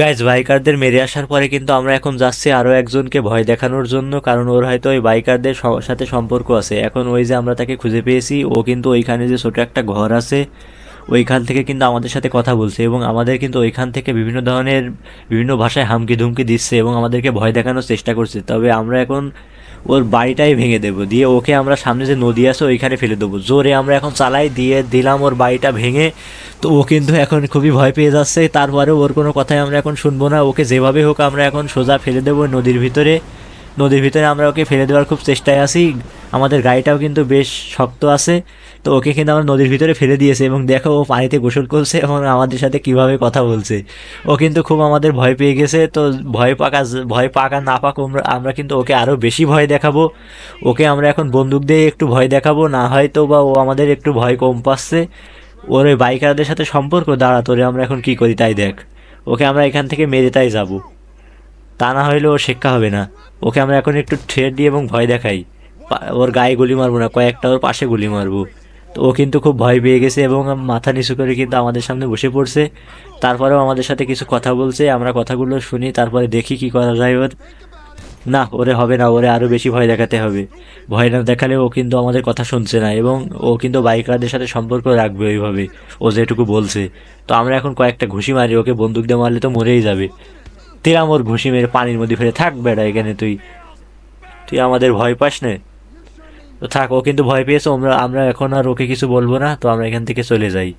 Guys বাইকারদের মেরে আসার পরে কিন্তু আমরা এখন যাচ্ছি আরও একজনকে ভয় দেখানোর জন্য, কারণ ওর হয়তো ওই বাইকারদের সাথে সম্পর্ক আছে। এখন ওই যে আমরা তাকে খুঁজে পেয়েছি, ও কিন্তু ওইখানে যে ছোটো একটা ঘর আছে, ওইখান থেকে কিন্তু আমাদের সাথে কথা বলছে এবং আমাদের কিন্তু ওইখান থেকে বিভিন্ন ধরনের বিভিন্ন ভাষায় হামকি ধুমকি দিচ্ছে এবং আমাদেরকে ভয় দেখানোর চেষ্টা করছে। তবে আমরা এখন ওর বাড়িটাই ভেঙে দেবো। দিয়ে ওকে আমরা সামনে যে নদী আছে, ওইখানে ফেলে দেবো। জোরে আমরা এখন চালাই, দিয়ে দিলাম ওর বাড়িটা ভেঙে। তো ও কিন্তু এখন খুবই ভয় পেয়ে যাচ্ছে। তারপরে ওর কোনো কথাই আমরা এখন শুনব না। ওকে যেভাবে হোক আমরা এখন সোজা ফেলে দেবো নদীর ভিতরে। নদীর ভিতরে আমরা ওকে ফেলে দেওয়ার খুব চেষ্টায় আছি। আমাদের গাড়িটাও কিন্তু বেশ শক্ত আছে। তো ওকে কিন্তু আমরা নদীর ভিতরে ফেলে দিয়েছে এবং দেখো ও পানিতে গোসল করছে এবং আমাদের সাথে কীভাবে কথা বলছে। ও কিন্তু খুব আমাদের ভয় পেয়ে গেছে। তো ভয় পাকা ভয় পাকা না পাক আমরা কিন্তু ওকে আরও বেশি ভয় দেখাবো। ওকে আমরা এখন বন্দুক দিয়ে একটু ভয় দেখাবো। না হয়তো বা ও আমাদের একটু ভয় কম পাচ্ছে। ওর ওই বাইকারদের সাথে সম্পর্ক দাঁড়া, তোরে আমরা এখন কি করি তাই দেখ। ওকে আমরা এখান থেকে মেরে তাই যাব। তা না হইলে ওর শিক্ষা হবে না। ওকে আমরা এখন একটু ঠের দিই এবং ভয় দেখাই। ওর গায়ে গুলি মারবো না, কয়েকটা ওর পাশে গুলি মারবো। তো ও কিন্তু খুব ভয় পেয়ে গেছে এবং মাথা নিচু করে কিন্তু আমাদের সামনে বসে পড়ছে। তারপরেও আমাদের সাথে কিছু কথা বলছে, আমরা কথাগুলো শুনি, তারপরে দেখি কি করা যায়। ওর না, ওরে হবে না, ওরে আরও বেশি ভয় দেখাতে হবে। ভয় না দেখালে ও কিন্তু আমাদের কথা শুনছে না এবং ও কিন্তু বাইকারদের সাথে সম্পর্ক রাখবে ওইভাবে, ও যেটুকু বলছে। তো আমরা এখন কয়েকটা ঘুষি মারি, ওকে বন্দুক দিয়ে মারলে তো মরেই যাবে। তেরাম ওর ঘুষি মেরে পানির মধ্যে ফেলে থাক বেড়া এখানে তুই। তুই আমাদের ভয় পাস নে। তো থাক, ও কিন্তু ভয় পেয়েছে আমরা আমরা এখন আর ওকে কিছু বলব না, তো আমরা এখান থেকে চলে যাই।